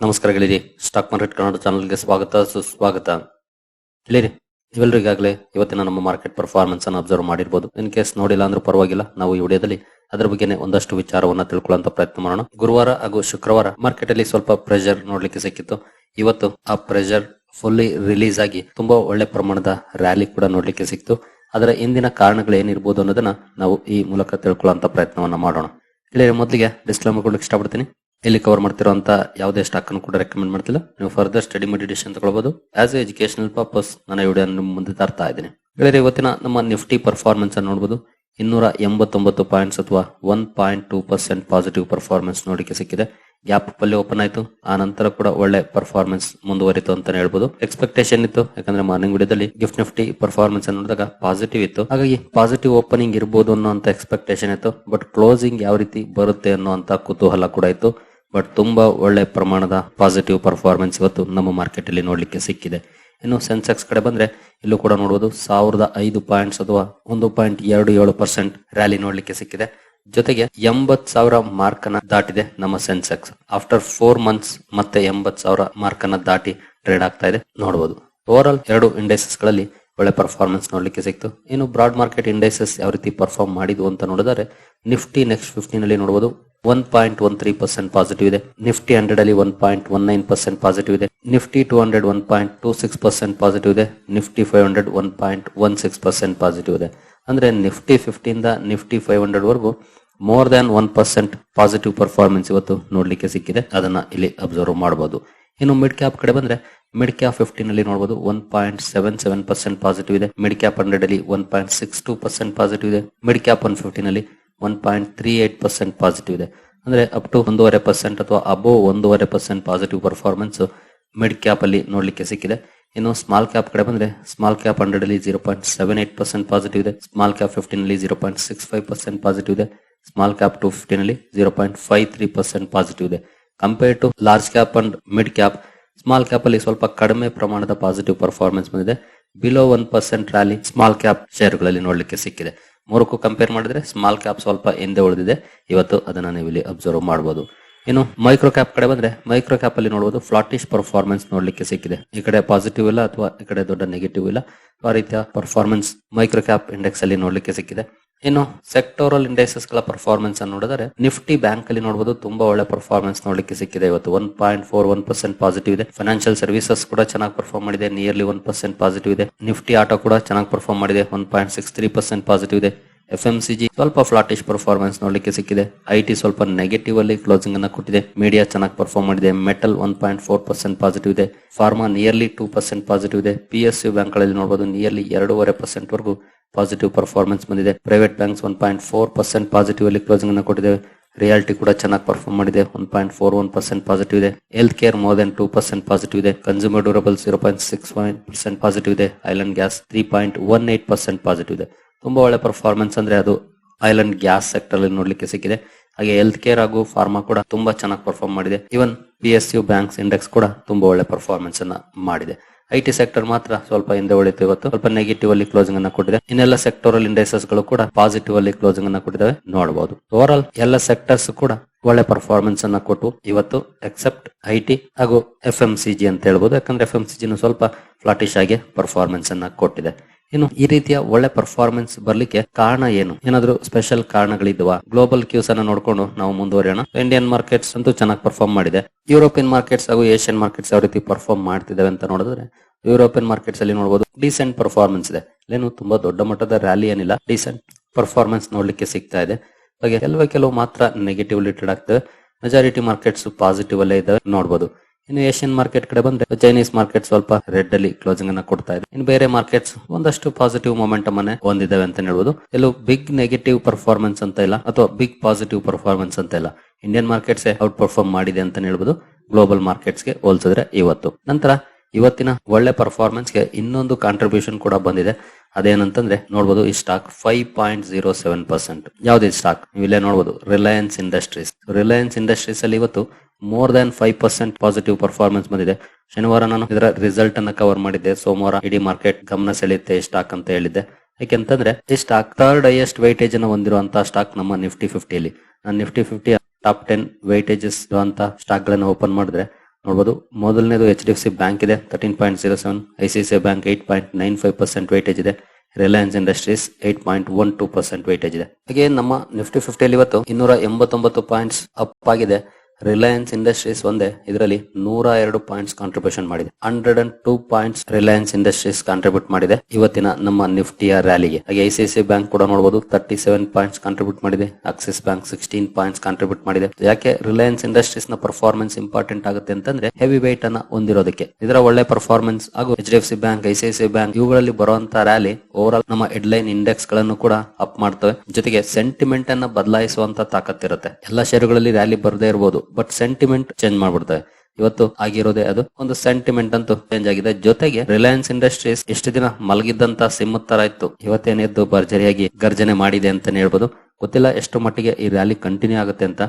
ನಮಸ್ಕಾರ ಗೆಳೆಯರಿ stock market Kannada ಚಾನಲ್ಗೆ ಸ್ವಾಗತ, ಸುಸ್ವಾಗತ. ಗೆಳೆಯರಿ ಇವೆಲ್ಲರೂ ಈಗಾಗಲೇ ಇವತ್ತಿನ ನಮ್ಮ ಮಾರ್ಕೆಟ್ ಪರ್ಫಾರ್ಮೆನ್ಸ್ ಅನ್ನು ಅಬ್ಸರ್ವ್ ಮಾಡಿರ್ಬೋದು. ಇನ್ ಕೇಸ್ ನೋಡಿಲ್ಲ ಅಂದ್ರೂ ಪರವಾಗಿಲ್ಲ, ನಾವು ಈ ವಿಡಿಯೋದಲ್ಲಿ ಅದರ ಬಗ್ಗೆನೇ ಒಂದಷ್ಟು ವಿಚಾರವನ್ನ ತಿಳ್ಕೊಳ್ಳುವಂತ ಪ್ರಯತ್ನ ಮಾಡೋಣ. ಗುರುವಾರ ಹಾಗೂ ಶುಕ್ರವಾರ ಮಾರ್ಕೆಟ್ ಅಲ್ಲಿ ಸ್ವಲ್ಪ ಪ್ರೆಷರ್ ನೋಡ್ಲಿಕ್ಕೆ ಸಿಕ್ಕಿತ್ತು. ಇವತ್ತು ಆ ಪ್ರೆಷರ್ ಫುಲ್ಲಿ ರಿಲೀಸ್ ಆಗಿ ತುಂಬಾ ಒಳ್ಳೆ ಪ್ರಮಾಣದ ರ್ಯಾಲಿ ಕೂಡ ನೋಡ್ಲಿಕ್ಕೆ ಸಿಕ್ತು ಅದರ ಹಿಂದಿನ ಕಾರಣಗಳು ಏನಿರ್ಬೋದು ಅನ್ನೋದನ್ನ ನಾವು ಈ ಮೂಲಕ ತಿಳ್ಕೊಳ್ಳುವಂತ ಪ್ರಯತ್ನವನ್ನ ಮಾಡೋಣ. ಇಲ್ಲಿ ಮೊದಲಿಗೆ ಡಿಸ್ಕ್ಲೇಮರ್ ಕೊಡ್ಲಿಕ್ಕೆ ಇಷ್ಟಪಡ್ತೀನಿ. ಇಲ್ಲಿ ಕವರ್ ಮಾಡ್ತಿರುವಂತ ಯಾವುದೇ ಸ್ಟಾಕ್ ಅನ್ನು ಕೂಡ ರೆಕಮೆಂಡ್ ಮಾಡ್ತಿಲ್ಲ. ನೀವು ಫರ್ದರ್ ಸ್ಟಡಿ ಮೆಡಿಟೇಷನ್ ತಗೊಳ್ಬಹುದು ಆಸ್ ಎ ಎಜುಕೇಶನಲ್ ಪರ್ಪಸ್ ನಾನು ವಿಡಿಯೋ ನಿಮ್ಮ ಮುಂದೆ ತರ್ತಾ ಇದ್ದೀನಿ. ಹೇಳಿದ್ರೆ ಇವತ್ತಿನ ನಮ್ಮ ನಿಫ್ಟಿ ಪರ್ಫಾರ್ಮೆನ್ಸ್ ಅನ್ನು ನೋಡಬಹುದು ಇನ್ನೂರ ಎಂಬತ್ತೊಂಬತ್ತು ಪಾಯಿಂಟ್ಸ್ ಅಥವಾ one point two percent positive performance ನೋಡಿಕೆ ಸಿಕ್ಕಿದೆ. ಗ್ಯಾಪ್ ಅಲ್ಲಿ ಓಪನ್ ಆಯಿತು. ಆ ನಂತರ ಕೂಡ ಒಳ್ಳೆ ಪರ್ಫಾರ್ಮೆನ್ಸ್ ಮುಂದುವರಿತು ಅಂತಾನೆ ಹೇಳ್ಬೋದು. ಎಕ್ಸ್ಪೆಕ್ಟೇಷನ್ ಇತ್ತು. ಯಾಕಂದ್ರೆ ಮಾರ್ನಿಂಗ್ ವಿಡಿಯೋದಲ್ಲಿ ಗಿಫ್ಟ್ ನಿಫ್ಟಿ ಪರ್ಫಾರ್ಮೆನ್ಸ್ ನೋಡಿದಾಗ ಪಾಸಿಟಿವ್ ಇತ್ತು. ಹಾಗಾಗಿ ಪಾಸಿಟಿವ್ ಓಪನಿಂಗ್ ಇರ್ಬೋದು ಅನ್ನೋಂತ ಎಕ್ಸ್ಪೆಕ್ಟೇಷನ್ ಇತ್ತು. ಬಟ್ ಕ್ಲೋಸಿಂಗ್ ಯಾವ ರೀತಿ ಬರುತ್ತೆ ಅನ್ನುವಂತ ಕುತೂಹಲ ಕೂಡ ಇತ್ತು. ಬಟ್ ತುಂಬಾ ಒಳ್ಳೆ ಪ್ರಮಾಣದ ಪಾಸಿಟಿವ್ ಪರ್ಫಾರ್ಮೆನ್ಸ್ ಇವತ್ತು ನಮ್ಮ ಮಾರ್ಕೆಟ್ ಅಲ್ಲಿ ನೋಡ್ಲಿಕ್ಕೆ ಸಿಕ್ಕಿದೆ. ಇನ್ನು ಸೆನ್ಸೆಕ್ಸ್ ಕಡೆ ಬಂದ್ರೆ ಇಲ್ಲೂ ಕೂಡ ನೋಡಬಹುದು ಸಾವಿರದ ಐದು ಪಾಯಿಂಟ್ಸ್ ಅಥವಾ ಒಂದು ಪಾಯಿಂಟ್ ಎರಡು ಏಳು ಪರ್ಸೆಂಟ್ ರ್ಯಾಲಿ ನೋಡ್ಲಿಕ್ಕೆ ಸಿಕ್ಕಿದೆ. ಜೊತೆಗೆ ಎಂಬತ್ ಸಾವಿರ ಮಾರ್ಕ್ ಅನ್ನ ದಾಟಿದೆ ನಮ್ಮ ಸೆನ್ಸೆಕ್ಸ್ ಆಫ್ಟರ್ ಫೋರ್ ಮಂತ್ಸ್ ಮತ್ತೆ ಎಂಬತ್ ಸಾವಿರ ಮಾರ್ಕ್ ಅನ್ನ ದಾಟಿ ಟ್ರೇಡ್ ಆಗ್ತಾ ಇದೆ. ನೋಡಬಹುದು ಓವರ್ ಆಲ್ ಎರಡು ಇಂಡೈಸಸ್ಗಳಲ್ಲಿ ಒಳ್ಳೆ ಪರ್ಫಾರ್ಮೆನ್ಸ್ ನೋಡ್ಲಿಕ್ಕೆ ಸಿಕ್ತು. ಇನ್ನು ಬ್ರಾಡ್ ಮಾರ್ಕೆಟ್ ಇಂಡೈಸಸ್ ಯಾವ ರೀತಿ ಪರ್ಫಾರ್ಮ್ ಮಾಡಿದ್ವು ಅಂತ ನೋಡಿದರೆ ನಿಫ್ಟಿ ನೆಕ್ಸ್ಟ್ ಫಿಫ್ಟಿನಲ್ಲಿ ನೋಡಬಹುದು one point one three percent positive ಇದೆ. ನಿಫ್ಟಿ ಹಂಡ್ರೆಡ್ ಅಲ್ಲಿ one point one nine percent positive ಇದೆ. Nifty two hundred one point two six percent positive ಇದೆ. Nifty five hundred one point one six percent positive ಇದೆ. ಅಂದ್ರೆ Nifty ಫಿಫ್ಟಿಯಿಂದ Nifty five hundred ವರೆಗೂ more than one percent positive performance ಇವತ್ತು ನೋಡ್ಲಿಕ್ಕೆ ಸಿಕ್ಕಿದೆ. ಅದನ್ನ ಇಲ್ಲಿ ಅಬ್ಸರ್ವ್ ಮಾಡಬಹುದು ಇನ್ನು ಮಿಡ್ ಕ್ಯಾಪ್ ಕಡೆ ಬಂದ್ರೆ ಮಿಡ್ ಕ್ಯಾಪ್ ಫಿಫ್ಟೀನ್ ಅಲ್ಲಿ ನೋಡಬಹುದು one point seven seven percent positive ಇದೆ. ಮಿಡ್ ಕ್ಯಾಪ್ ಹಂಡ್ರೆಡ್ ಅಲ್ಲಿ one point six two percent positive ಇದೆ. ಮಿಡ್ ಕ್ಯಾಪ್ ಒನ್ ಫಿಫ್ಟೀನ್ ಅಲ್ಲಿ one point three eight percent positive ಇದೆ. ಅಂದ್ರೆ ಅಪ್ ಟು ಒಂದೂವರೆ ಪರ್ಸೆಂಟ್ ಅಥವಾ ಅಬೋವ್ ಒಂದೂವರೆ percent positive performance mid cap ಅಲ್ಲಿ ನೋಡ್ಲಿಕ್ಕೆ ಸಿಕ್ಕಿದೆ. ಇನ್ನು ಸ್ಮಾಲ್ ಕ್ಯಾಪ್ ಕಡೆ ಬಂದ್ರೆ ಸ್ಮಾಲ್ ಕ್ಯಾಪ್ ಹಂಡ್ರೆಡ್ ಅಲ್ಲಿ zero point seven eight percent positive ಇದೆ. ಸ್ಮಾಲ್ ಕ್ಯಾಪ್ ಫಿಫ್ಟೀನ್ ಅಲ್ಲಿ zero point six five percent positive ಇದೆ. ಸ್ಮಾಲ್ ಕ್ಯಾಪ್ ಟು ಫಿಫ್ಟೀನ್ ಅಲ್ಲಿ zero point five three percent positive ಇದೆ. Compare to large cap and mid cap small cap ಅಲ್ಲಿ ಸ್ವಲ್ಪ ಕಡಿಮೆ ಪ್ರಮಾಣದ positive performance ಬಂದಿದೆ. Below one percent rally small cap ಶೇರ್ಗಳಲ್ಲಿ ನೋಡ್ಲಿಕ್ಕೆ ಸಿಕ್ಕಿದೆ. ಮೂರಕ್ಕೂ ಕಂಪೇರ್ ಮಾಡಿದ್ರೆ ಸ್ಮಾಲ್ ಕ್ಯಾಪ್ ಸ್ವಲ್ಪ ಹಿಂದೆ ಉಳಿದಿದೆ. ಇವತ್ತು ಅದನ್ನ ನೀವು ಇಲ್ಲಿ ಅಬ್ಸರ್ವ್ ಮಾಡಬಹುದು ಇನ್ನು ಮೈಕ್ರೋ ಕ್ಯಾಪ್ ಕಡೆ ಬಂದ್ರೆ ಮೈಕ್ರೋ ಕ್ಯಾಪ್ ಅಲ್ಲಿ ನೋಡಬಹುದು ಫ್ಲಾಟಿಶ್ ಪರ್ಫಾರ್ಮೆನ್ಸ್ ನೋಡ್ಲಿಕ್ಕೆ ಸಿಕ್ಕಿದೆ. ಈ ಕಡೆ ಪಾಸಿಟಿವ್ ಇಲ್ಲ ಅಥವಾ ಈ ಕಡೆ ದೊಡ್ಡ ನೆಗೆಟಿವ್ ಇಲ್ಲ. ಆ ರೀತಿಯ ಪರ್ಫಾರ್ಮೆನ್ಸ್ ಮೈಕ್ರೋ ಕ್ಯಾಪ್ ಇಂಡೆಕ್ಸ್ ಅಲ್ಲಿ ನೋಡ್ಲಿಕ್ಕೆ ಸಿಕ್ಕಿದೆ. ಇನ್ನು ಸೆಕ್ಟೋರಲ್ ಇಂಡೆಕ್ಸಸ್ಗಳ ಪರ್ಫಾರ್ಮೆನ್ಸ್ ಅನ್ನು ನೋಡಿದರೆ ನಿಫ್ಟಿ ಬ್ಯಾಂಕ್ ಅಲ್ಲಿ ನೋಡಬಹುದು ತುಂಬಾ ಒಳ್ಳೆ ಪರ್ಫಾರ್ಮೆನ್ಸ್ ನೋಡಲಿಕ್ಕೆ ಸಿಕ್ಕಿದೆ ಇವತ್ತು. One point four one percent positive ಇದೆ. ಫೈನಾನ್ಷಿಯಲ್ ಸರ್ವಿಸಸ್ ಕೂಡ ಚೆನ್ನಾಗಿ ಪರ್ಫಾರ್ಮ್ ಮಾಡಿದೆ. ನಿಯರ್ಲಿ ಒನ್ ಪರ್ಸೆಂಟ್ ಪಾಸಿಟಿವ್ ಇದೆ. ನಿಫ್ಟಿ ಆಟೋ ಕೂಡ ಚೆನ್ನಾಗಿ ಪರ್ಫಾರ್ಮ್ ಮಾಡಿದೆ. One point six three percent positive ಇದೆ. ಎಫ್ ಎಂ ಸಿ ಜಿ ಸ್ವಲ್ಪ ಫ್ಲಾಟಿಶ್ ಪರ್ಫಾರ್ಮೆನ್ಸ್ ನೋಡಲಿಕ್ಕೆ ಸಿಕ್ಕಿದೆ. ಐ ಟಿ ಸ್ವಲ್ಪ ನೆಗೆಟಿವ್ ಅಲ್ಲಿ ಕ್ಲೋಸಿಂಗ್ ಅನ್ನ ಕೊಟ್ಟಿದೆ. ಮೀಡಿಯಾ ಚೆನ್ನಾಗಿ ಪರ್ಫಾರ್ಮ್ ಮಾಡಿದೆ. Metal one point four percent positive ಇದೆ. Pharma nearly two percent positive ಇದೆ. ಪಿ ಎಸ್ ಯು ಬ್ಯಾಂಕ್ಗಳಲ್ಲಿ ನೋಡಬಹುದು ನಿಯರ್ಲಿ ಎರಡೂವರೆ ಪರ್ಸೆಂಟ್ ವರೆಗೂ ಪಾಸಿಟಿವ್ ಪರ್ಫಾರ್ಮೆನ್ಸ್ ಬಂದಿದೆ. Private banks one point four percent positive ಅಲ್ಲಿ ಕ್ಲೋಸಿಂಗ್ ಅನ್ನು ಕೊಟ್ಟಿದೆ ರಿಯಾಲಿಟಿ ಕೂಡ ಚೆನ್ನಾಗಿ ಪರ್ಫಾರ್ಮ್ ಮಾಡಿದೆ. One point four one percent positive ಇದೆ. Health care more than two percent positive ಇದೆ consumer durable zero point six percent positive ಇದೆ. Oil and gas three point one eight percent positive ಇದೆ. ತುಂಬಾ ಒಳ್ಳೆ performance ಅಂದ್ರೆ ಅದು island gas sector ಅಲ್ಲಿ ನೋಡ್ಲಿಕ್ಕೆ ಸಿಕ್ಕಿದೆ. ಹಾಗೆ ಹೆಲ್ತ್ ಕೇರ್ ಹಾಗೂ ಫಾರ್ಮಾ ಕೂಡ ತುಂಬಾ ಚೆನ್ನಾಗಿ ಪರ್ಫಾರ್ಮ್ ಮಾಡಿದೆ. Even P S U banks index ಕೂಡ ತುಂಬಾ ಒಳ್ಳೆ ಪರ್ಫಾರ್ಮೆನ್ಸ್ ಅನ್ನ ಮಾಡಿದೆ. ಐ ಟಿ ಸೆಕ್ಟರ್ ಮಾತ್ರ ಸ್ವಲ್ಪ ಹಿಂದೆ ಉಳಿತು ಇವತ್ತು. ಸ್ವಲ್ಪ ನೆಗೆಟಿವ್ ಅಲ್ಲಿ ಕ್ಲೋಸಿಂಗ್ ಅನ್ನ ಕೊಟ್ಟಿದೆ. ಇನ್ನೆಲ್ಲ ಸೆಕ್ಟೋರಲ್ ಇಂಡೆಸಸ್ಗಳು ಕೂಡ ಪಾಸಿಟಿವ್ ಅಲ್ಲಿ ಕ್ಲೋಸಿಂಗ್ ಅನ್ನ ಕೊಟ್ಟಿದ್ದಾವೆ ನೋಡಬಹುದು ಓವರ್ ಆಲ್ ಎಲ್ಲ ಸೆಕ್ಟರ್ಸ್ ಕೂಡ ಒಳ್ಳೆ ಪರ್ಫಾರ್ಮೆನ್ಸ್ ಅನ್ನ ಕೊಟ್ಟು ಇವತ್ತು ಎಕ್ಸೆಪ್ಟ್ ಐ ಟಿ ಹಾಗೂ ಎಫ್ ಎಂ ಸಿ ಜಿ ಅಂತ ಹೇಳ್ಬೋದು. ಯಾಕಂದ್ರೆ ಎಫ್ ಎಂ ಸಿ ಜಿನು ಸ್ವಲ್ಪ ಫ್ಲಾಟಿಶ್ ಆಗಿ ಪರ್ಫಾರ್ಮೆನ್ಸ್ ಅನ್ನ ಕೊಟ್ಟಿದೆ. ಇನ್ನು ಈ ರೀತಿಯ ಒಳ್ಳೆ ಪರ್ಫಾರ್ಮೆನ್ಸ್ ಬರ್ಲಿಕ್ಕೆ ಕಾರಣ ಏನು? ಏನಾದ್ರು ಸ್ಪೆಷಲ್ ಕಾರಣಗಳಿದ್ವಾ? ಗ್ಲೋಬಲ್ ಕ್ಯೂಸ್ ಅನ್ನ ನೋಡ್ಕೊಂಡು ನಾವು ಮುಂದುವರಿಯೋಣ. ಇಂಡಿಯನ್ ಮಾರ್ಕೆಟ್ಸ್ ಅಂತೂ ಚೆನ್ನಾಗಿ ಪರ್ಫಾರ್ಮ್ ಮಾಡಿದೆ. ಯುರೋಪಿಯನ್ ಮಾರ್ಕೆಟ್ಸ್ ಹಾಗೂ ಏಷ್ಯನ್ ಮಾರ್ಕೆಟ್ಸ್ ಯಾವ ರೀತಿ ಪರ್ಫಾರ್ಮ್ ಮಾಡ್ತಿದ್ದಾವೆ ಅಂತ ನೋಡಿದ್ರೆ ಯುರೋಪಿಯನ್ ಮಾರ್ಕೆಟ್ಸ್ ಅಲ್ಲಿ ನೋಡಬಹುದು ಡಿಸೆಂಟ್ ಪರ್ಫಾರ್ಮೆನ್ಸ್ ಇದೆ. ಇಲ್ಲೇನು ತುಂಬಾ ದೊಡ್ಡ ಮಟ್ಟದ ರ್ಯಾಲಿ ಏನಿಲ್ಲ. ಡಿಸೆಂಟ್ ಪರ್ಫಾರ್ಮೆನ್ಸ್ ನೋಡ್ಲಿಕ್ಕೆ ಸಿಗ್ತಾ ಇದೆ. ಹಾಗೆ ಕೆಲವೇ ಕೆಲವು ಮಾತ್ರ ನೆಗೆಟಿವ್ ರಿಲೇಟೆಡ್ ಆಗ್ತದೆ ಮೆಜಾರಿಟಿ ಮಾರ್ಕೆಟ್ಸ್ ಪಾಸಿಟಿವ್ ಅಲ್ಲೇ ಇದಾವೆ ನೋಡಬಹುದು ಇನ್ನು ಏಷ್ಯನ್ ಮಾರ್ಕೆಟ್ ಕಡೆ ಬಂದ್ರೆ ಚೈನೀಸ್ ಮಾರ್ಕೆಟ್ ಸ್ವಲ್ಪ ರೆಡ್ ಅಲ್ಲಿ ಕ್ಲೋಸಿಂಗ್ ಅನ್ನ ಕೊಡ್ತಾ ಇದೆ. ಇನ್ ಬೇರೆ ಮಾರ್ಕೆಟ್ಸ್ ಒಂದಷ್ಟು ಪಾಸಿಟಿವ್ ಮೊಮೆಂಟಮ್ ಅನ್ನೇ ಹೊಂದಿದ್ದಾವೆ ಅಂತ ಹೇಳ್ಬೋದು. ಎಲ್ಲೂ ಬಿಗ್ ನೆಗೆಟಿವ್ ಪರ್ಫಾರ್ಮೆನ್ಸ್ ಅಂತ ಇಲ್ಲ, ಅಥವಾ ಬಿಗ್ ಪಾಸಿಟಿವ್ ಪರ್ಫಾರ್ಮೆನ್ಸ್ ಅಂತ ಇಲ್ಲ. ಇಂಡಿಯನ್ ಮಾರ್ಕೆಟ್ಸ್ ಔಟ್ ಪರ್ಫಾರ್ಮ್ ಮಾಡಿದೆ ಅಂತ ಹೇಳ್ಬೋದು. ಗ್ಲೋಬಲ್ ಮಾರ್ಕೆಟ್ಸ್ಗೆ ಹೋಲಿಸಿದ್ರೆ ಇವತ್ತು. ನಂತರ ಇವತ್ತಿನ ಒಳ್ಳೆ ಪರ್ಫಾರ್ಮೆನ್ಸ್ಗೆ ಇನ್ನೊಂದು ಕಾಂಟ್ರಿಬ್ಯೂಷನ್ ಕೂಡ ಬಂದಿದೆ. ಅದೇನಂತಂದ್ರೆ ನೋಡಬಹುದು ಈ stock five point zero seven percent ಯಾವ್ದು ಸ್ಟಾಕ್ ಇಲ್ಲೇ ನೋಡಬಹುದು ರಿಲಯನ್ಸ್ ಇಂಡಸ್ಟ್ರೀಸ್ ರಿಲಯನ್ಸ್ ಇಂಡಸ್ಟ್ರೀಸ್ ಅಲ್ಲಿ ಇವತ್ತು more than five percent positive performance ಬಂದಿದೆ. ಶನಿವಾರ ನಾನು ಇದರ ರಿಸಲ್ಟ್ ಅನ್ನ ಕವರ್ ಮಾಡಿದ್ದೆ. ಸೋಮವಾರ ಇಡೀ ಮಾರ್ಕೆಟ್ ಗಮನ ಸೆಳೆಯುತ್ತೆ ಸ್ಟಾಕ್ ಅಂತ ಹೇಳಿದ್ದೆ. ಯಾಕೆಂತಂದ್ರೆ ಈ ಸ್ಟಾಕ್ ಥರ್ಡ್ ಹೈಯೆಸ್ಟ್ ವೈಟೇಜ್ ಅನ್ನ ಹೊಂದಿರುವಂತಹ ಸ್ಟಾಕ್ ನಮ್ಮ ನಿಫ್ಟಿ ಫಿಫ್ಟಿಯಲ್ಲಿ ನಾನು nifty fifty top ten weightages ಇರುವಂತಹ ಸ್ಟಾಕ್ ಗಳನ್ನ ಓಪನ್ ಮಾಡಿದ್ರೆ ನೋಡಬಹುದು ಮೊದಲನೇದು H D F C bank ಇದೆ. Thirteen point zero seven I C C bank eight point nine five percent weightage ಇದೆ. Reliance Industries eight point one two percent weightage ಇದೆ. ಹಾಗೆ ನಮ್ಮ ನಿಫ್ಟಿ ಫಿಫ್ಟಿಯಲ್ಲಿ ಇವತ್ತು ಇನ್ನೂರ ಎಂಬತ್ತೊಂಬತ್ತು ಪಾಯಿಂಟ್ಸ್ ಅಪ್ ಆಗಿದೆ. ರಿಲಯನ್ಸ್ ಇಂಡಸ್ಟ್ರೀಸ್ ಒಂದೇ, ಇದರಲ್ಲಿ ನೂರ ಎರಡು ಪಾಯಿಂಟ್ಸ್ ಕಾಂಟ್ರಿಬ್ಯೂಷನ್ ಮಾಡಿದೆ. Hundred and two points Reliance Industries contribute ಮಾಡಿದೆ. ಇವತ್ತಿನ ನಮ್ಮ ನಿಫ್ಟಿಯ ರ್ಯಾಲಿಗೆ ಹಾಗೆ ಐಸಿಐಸಿ ಬ್ಯಾಂಕ್ ಕೂಡ ನೋಡಬಹುದು ತರ್ಟಿ ಸೆವೆನ್ ಪಾಯಿಂಟ್ಸ್ ಕಾಂಟ್ರಿಬ್ಯೂಟ್ ಮಾಡಿದೆ. Axis bank sixteen points contribute ಮಾಡಿದೆ. ಯಾಕೆ ರಿಲಯನ್ಸ್ ಇಂಡಸ್ಟ್ರೀಸ್ನ ಪರ್ಫಾರ್ಮೆನ್ಸ್ ಇಂಪಾರ್ಟೆಂಟ್ ಆಗುತ್ತೆ ಅಂತಂದ್ರೆ ಹೆವಿ ವೇಟ್ ಅನ್ನ ಹೊಂದಿರೋದಕ್ಕೆ. ಇದರ ಒಳ್ಳೆ ಪರ್ಫಾರ್ಮೆನ್ಸ್ ಹಾಗೂ H D C bank ICICI bank ಇವುಗಳಲ್ಲಿ ಬರುವಂತಹ ರ್ಯಾಲಿ ಓವರ್ ಆಲ್ ನಮ್ಮ ಹೆಡ್ಲೈನ್ ಇಂಡೆಕ್ಸ್ಗಳನ್ನು ಕೂಡ ಅಪ್ ಮಾಡ್ತವೆ. ಜೊತೆಗೆ ಸೆಂಟಿಮೆಂಟ್ ಅನ್ನ ಬದಲಾಯಿಸುವಂತ ತಾಕತ್ತಿರುತ್ತೆ. ಎಲ್ಲಾ ಷೇರುಗಳಲ್ಲಿ ರ್ಯಾಲಿ ಬರದೇ ಇರಬಹುದು ಬಟ್ ಸೆಂಟಿಮೆಂಟ್ ಚೇಂಜ್ ಮಾಡ್ಬಿಡ್ತಾರೆ ಇವತ್ತು ಆಗಿರೋದೇ ಅದು. ಒಂದು ಸೆಂಟಿಮೆಂಟ್ ಅಂತೂ ಚೇಂಜ್ ಆಗಿದೆ. ಜೊತೆಗೆ ರಿಲಯನ್ಸ್ ಇಂಡಸ್ಟ್ರೀಸ್ ಎಷ್ಟು ದಿನ ಮಲಗಿದ್ದಂತ ಸಿಮ್ ತರ ಇತ್ತು. ಇವತ್ತೇನೆದ್ದು ಭರ್ಜರಿಯಾಗಿ ಗರ್ಜನೆ ಮಾಡಿದೆ ಅಂತಾನೆ ಹೇಳ್ಬೋದು. ಗೊತ್ತಿಲ್ಲ, ಎಷ್ಟು ಮಟ್ಟಿಗೆ ಈ ರ್ಯಾಲಿ ಕಂಟಿನ್ಯೂ ಆಗುತ್ತೆ ಅಂತ.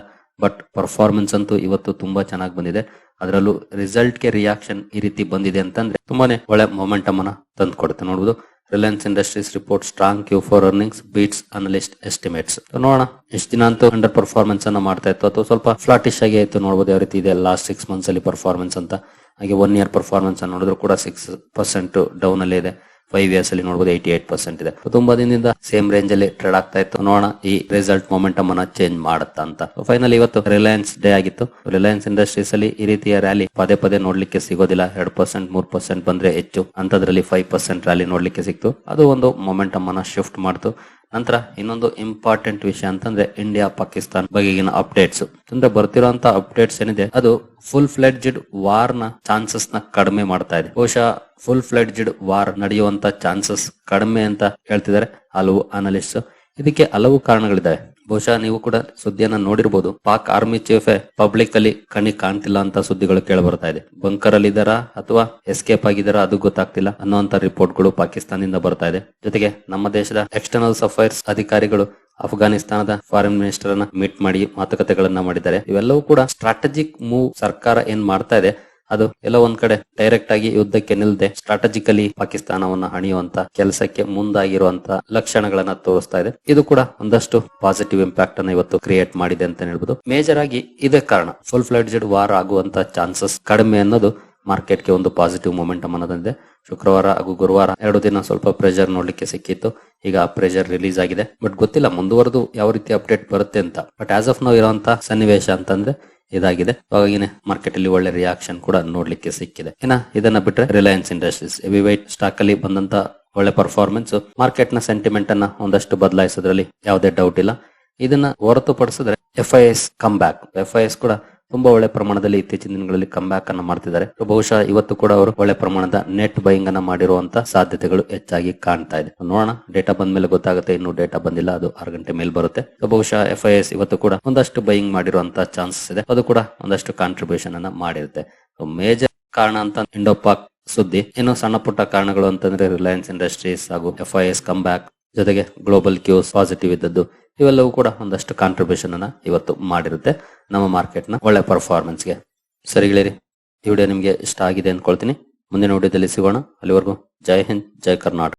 ಬಟ್ ಪರ್ಫಾರ್ಮೆನ್ಸ್ ಅಂತೂ ಇವತ್ತು ತುಂಬಾ ಚೆನ್ನಾಗಿ ಬಂದಿದೆ. ಅದರಲ್ಲೂ ರಿಸಲ್ಟ್ಗೆ ರಿಯಾಕ್ಷನ್ ಈ ರೀತಿ ಬಂದಿದೆ ಅಂತಂದ್ರೆ ತುಂಬಾನೇ ಒಳ್ಳೆ ಮೊಮೆಂಟಮ್ ಅನ್ನ ತಂದು ಕೊಡುತ್ತೆ ನೋಡಬಹುದು Reliance Industries report strong Q four earnings beats analyst estimates ನೋಡೋಣ, ಎಷ್ಟು ದಿನ ಅಂತೂ ಅಂಡರ್ ಪರ್ಫಾರ್ಮೆನ್ಸ್ ಅನ್ನ ಮಾಡ್ತಾ ಇತ್ತು. ಅಥವಾ ಸ್ವಲ್ಪ ಫ್ಲಾಟಿಶ್ ಆಗಿ ಆಯ್ತು ನೋಡಬಹುದು ಯಾವ ರೀತಿ ಇದೆ ಲಾಸ್ಟ್ ಸಿಕ್ಸ್ ಮಂತ್ಸ್ ಅಲ್ಲಿ ಪರ್ಫಾರ್ಮೆನ್ಸ್ ಅಂತ. ಹಾಗೆ ಒನ್ ಇಯರ್ ಪರ್ಫಾರ್ಮೆನ್ಸ್ ಅನ್ನು ನೋಡಿದ್ರು ಕೂಡ ಸಿಕ್ಸ್ ಪರ್ಸೆಂಟ್ ಡೌನ್ ಅಲ್ಲೇ ಇದೆ. ಫೈವ್ ಇಯರ್ಸ್ ಅಲ್ಲಿ ನೋಡಬಹುದು ಏಯ್ಟಿ ಏಟ್ ಪರ್ಸೆಂಟ್ ಇದೆ ತುಂಬಾ ದಿನದಿಂದ ಸೇಮ್ ರೇಂಜ್ ಅಲ್ಲಿ ಟ್ರೇಡ್ ಆಗ್ತಾ ಇತ್ತು. ನೋಡೋಣ ಈ ರಿಸಲ್ಟ್ ಮೊಮೆಂಟಮ್ ಅನ್ನ ಚೇಂಜ್ ಮಾಡುತ್ತ ಅಂತ. ಫೈನಲ್ ಇವತ್ತು ರಿಲಯನ್ಸ್ ಡೇ ಆಗಿತ್ತು. ರಿಲಯನ್ಸ್ ಇಂಡಸ್ಟ್ರೀಸ್ ಅಲ್ಲಿ ಈ ರೀತಿಯ ರ್ಯಾಲಿ ಪದೇ ಪದೇ ನೋಡ್ಲಿಕ್ಕೆ ಸಿಗೋದಿಲ್ಲ. ಎರಡು ಪರ್ಸೆಂಟ್ ಮೂರ್ ಪರ್ಸೆಂಟ್ ಬಂದ್ರೆ ಹೆಚ್ಚು. ಅಂತದ್ರಲ್ಲಿ ಫೈವ್ ಪರ್ಸೆಂಟ್ ರ್ಯಾಲಿ ನೋಡ್ಲಿಕ್ಕೆ ಸಿಕ್ತು. ಅದು ಒಂದು ಮೊಮೆಂಟಮ್ ಅನ್ನ ಶಿಫ್ಟ್ ಮಾಡ್ತು. ನಂತರ ಇನ್ನೊಂದು ಇಂಪಾರ್ಟೆಂಟ್ ವಿಷಯ ಅಂತಂದ್ರೆ ಇಂಡಿಯಾ ಪಾಕಿಸ್ತಾನ್ ಬಗೆಗಿನ ಅಪ್ಡೇಟ್ಸ್ ಅಂದ್ರೆ ಬರ್ತಿರೋಂತ ಅಪ್ಡೇಟ್ಸ್ ಏನಿದೆ, ಅದು ಫುಲ್ ಫ್ಲೆಡ್ಜ್ಡ್ ವಾರ್ನ ಚಾನ್ಸಸ್ನ ಕಡಿಮೆ ಮಾಡ್ತಾ ಇದೆ. ಬಹುಶಃ ಫುಲ್ ಫ್ಲೆಡ್ಜ್ಡ್ ವಾರ್ ನಡೆಯುವಂತ ಚಾನ್ಸಸ್ ಕಡಿಮೆ ಅಂತ ಹೇಳ್ತಿದ್ದಾರೆ ಹಲವು ಅನಲಿಸ್ಟ್ ಇದಕ್ಕೆ ಹಲವು ಕಾರಣಗಳಿದ್ದಾವೆ. ಬಹುಶಃ ನೀವು ಕೂಡ ಸುದ್ದಿಯನ್ನ ನೋಡಿರ್ಬೋದು. ಪಾಕ್ ಆರ್ಮಿ ಚೀಫ್ ಪಬ್ಲಿಕ್ ಅಲ್ಲಿ ಕಣಿ ಕಾಣ್ತಿಲ್ಲ ಅಂತ ಸುದ್ದಿಗಳು ಕೇಳಿ ಬರ್ತಾ ಇದೆ. ಬಂಕರ್ ಅಲ್ಲಿ ಇದಾರ ಅಥವಾ ಎಸ್ಕೇಪ್ ಆಗಿದಾರಾ ಅದು ಗೊತ್ತಾಗ್ತಿಲ್ಲ ಅನ್ನುವಂತ ರಿಪೋರ್ಟ್ಗಳು ಪಾಕಿಸ್ತಾನದಿಂದ ಬರ್ತಾ ಇದೆ. ಜೊತೆಗೆ ನಮ್ಮ ದೇಶದ ಎಕ್ಸ್ಟರ್ನಲ್ ಅಫೈರ್ಸ್ ಅಧಿಕಾರಿಗಳು ಅಫ್ಘಾನಿಸ್ತಾನದ ಫಾರಿನ್ ಮಿನಿಸ್ಟರ್ ಅನ್ನ ಮೀಟ್ ಮಾಡಿ ಮಾತುಕತೆಗಳನ್ನ ಮಾಡಿದ್ದಾರೆ. ಇವೆಲ್ಲವೂ ಕೂಡ ಸ್ಟ್ರಾಟಜಿಕ್ ಮೂವ್ ಸರ್ಕಾರ ಏನ್ ಮಾಡ್ತಾ ಇದೆ ಅದು ಎಲ್ಲ ಒಂದ್ ಕಡೆ ಡೈರೆಕ್ಟ್ ಆಗಿ ಯುದ್ಧಕ್ಕೆ ನಿಲ್ದೆ ಸ್ಟ್ರಾಟಜಿಕಲಿ ಪಾಕಿಸ್ತಾನವನ್ನ ಹಣಿಯುವಂತ ಕೆಲಸಕ್ಕೆ ಮುಂದಾಗಿರುವಂತ ಲಕ್ಷಣಗಳನ್ನ ತೋರಿಸ್ತಾ ಇದೆ. ಇದು ಕೂಡ ಒಂದಷ್ಟು ಪಾಸಿಟಿವ್ ಇಂಪ್ಯಾಕ್ಟ್ ಅನ್ನ ಇವತ್ತು ಕ್ರಿಯೇಟ್ ಮಾಡಿದೆ ಅಂತ ಹೇಳ್ಬೋದು. ಮೇಜರ್ ಆಗಿ ಇದೇ ಕಾರಣ ಫುಲ್ ಫ್ಲಡ್ಜೆಡ್ ವಾರ್ ಆಗುವಂತ ಚಾನ್ಸಸ್ ಕಡಿಮೆ ಅನ್ನೋದು ಮಾರ್ಕೆಟ್ಗೆ ಒಂದು ಪಾಸಿಟಿವ್ ಮೊಮೆಂಟಮ್ ಅನ್ನೋದಂದ್ರೆ ಶುಕ್ರವಾರ ಹಾಗೂ ಗುರುವಾರ ಎರಡು ದಿನ ಸ್ವಲ್ಪ ಪ್ರೆಷರ್ ನೋಡ್ಲಿಕ್ಕೆ ಸಿಕ್ಕಿತ್ತು. ಈಗ ಆ ಪ್ರೆಷರ್ ರಿಲೀಸ್ ಆಗಿದೆ. ಬಟ್ ಗೊತ್ತಿಲ್ಲ ಮುಂದುವರೆದು ಯಾವ ರೀತಿ ಅಪ್ಡೇಟ್ ಬರುತ್ತೆ ಅಂತ. ಬಟ್ ಆಸ್ ಆಫ್ ನೋ ಇರುವಂತ ಸನ್ನಿವೇಶ ಅಂತಂದ್ರೆ ಇದಾಗಿದೆ. ಹಾಗಾಗಿನೇ ಮಾರ್ಕೆಟ್ ಅಲ್ಲಿ ಒಳ್ಳೆ ರಿಯಾಕ್ಷನ್ ಕೂಡ ನೋಡ್ಲಿಕ್ಕೆ ಸಿಕ್ಕಿದೆ. ಇನ್ನ ಇದನ್ನ ಬಿಟ್ರೆ ರಿಲಯನ್ಸ್ ಇಂಡಸ್ಟ್ರೀಸ್ ಎವಿ ವೈಟ್ ಸ್ಟಾಕ್ ಅಲ್ಲಿ ಬಂದಂತ ಒಳ್ಳೆ ಪರ್ಫಾರ್ಮೆನ್ಸ್ ಮಾರ್ಕೆಟ್ನ ಸೆಂಟಿಮೆಂಟ್ ಅನ್ನ ಒಂದಷ್ಟು ಬದಲಾಯಿಸೋದ್ರಲ್ಲಿ ಯಾವುದೇ ಡೌಟ್ ಇಲ್ಲ. ಇದನ್ನ ಹೊರತುಪಡಿಸಿದ್ರೆ F I S come back F I S ಕೂಡ ತುಂಬಾ ಒಳ್ಳೆ ಪ್ರಮಾಣದಲ್ಲಿ ಇತ್ತೀಚಿನ ದಿನಗಳಲ್ಲಿ ಕಮ್ ಬ್ಯಾಕ್ ಅನ್ನ ಮಾಡ್ತಿದ್ದಾರೆ. ಬಹುಶಃ ಇವತ್ತು ಕೂಡ ಅವರು ಒಳ್ಳೆ ಪ್ರಮಾಣದ ನೆಟ್ ಬೈಯಿಂಗ್ ಅನ್ನ ಮಾಡಿರುವಂತ ಸಾಧ್ಯತೆಗಳು ಹೆಚ್ಚಾಗಿ ಕಾಣ್ತಾ ಇದೆ. ನೋಡೋಣ. ಡೇಟಾ ಬಂದ ಮೇಲೆ ಗೊತ್ತಾಗುತ್ತೆ ಇನ್ನು ಡೇಟಾ ಬಂದಿಲ್ಲ, ಅದು ಆರು ಗಂಟೆ ಮೇಲೆ ಬರುತ್ತೆ. ಬಹುಶಃ ಎಫ್ ಐ ಇವತ್ತು ಕೂಡ ಒಂದಷ್ಟು ಬೈಯಿಂಗ್ ಮಾಡಿರುವಂತ ಚಾನ್ಸಸ್ ಇದೆ. ಅದು ಕೂಡ ಒಂದಷ್ಟು ಕಾಂಟ್ರಿಬ್ಯೂಷನ್ ಅನ್ನ ಮಾಡಿರುತ್ತೆ. ಮೇಜರ್ ಕಾರಣ ಅಂತ ಇಂಡೋಪಾಕ್ ಸುದ್ದಿ. ಇನ್ನು ಸಣ್ಣ ಪುಟ್ಟ ಕಾರಣಗಳು ಅಂತಂದ್ರೆ ರಿಲಯನ್ಸ್ ಇಂಡಸ್ಟ್ರೀಸ್ ಹಾಗೂ F I S come back ಜೊತೆಗೆ ಗ್ಲೋಬಲ್ ಕ್ಯೂಸ್ ಪಾಸಿಟಿವ್ ಇದ್ದದ್ದು, ಇವೆಲ್ಲವೂ ಕೂಡ ಒಂದಷ್ಟು ಕಾಂಟ್ರಿಬ್ಯೂಷನ್ ಅನ್ನ ಇವತ್ತು ಮಾಡಿರುತ್ತೆ. ನಮ್ಮ ಮಾರ್ಕೆಟ್ನ ಒಳ್ಳೆ ಪರ್ಫಾರ್ಮೆನ್ಸ್ಗೆ. ಸರಿ ಗೆಳೆಯರಿ, ಈ ವಿಡಿಯೋ ನಿಮ್ಗೆ ಇಷ್ಟ ಆಗಿದೆ ಅನ್ಕೊಳ್ತೀನಿ. ಮುಂದಿನ ವಿಡಿಯೋದಲ್ಲಿ ಸಿಗೋಣ. ಅಲ್ಲಿವರೆಗೂ ಜೈ ಹಿಂದ್, ಜೈ ಕರ್ನಾಟಕ.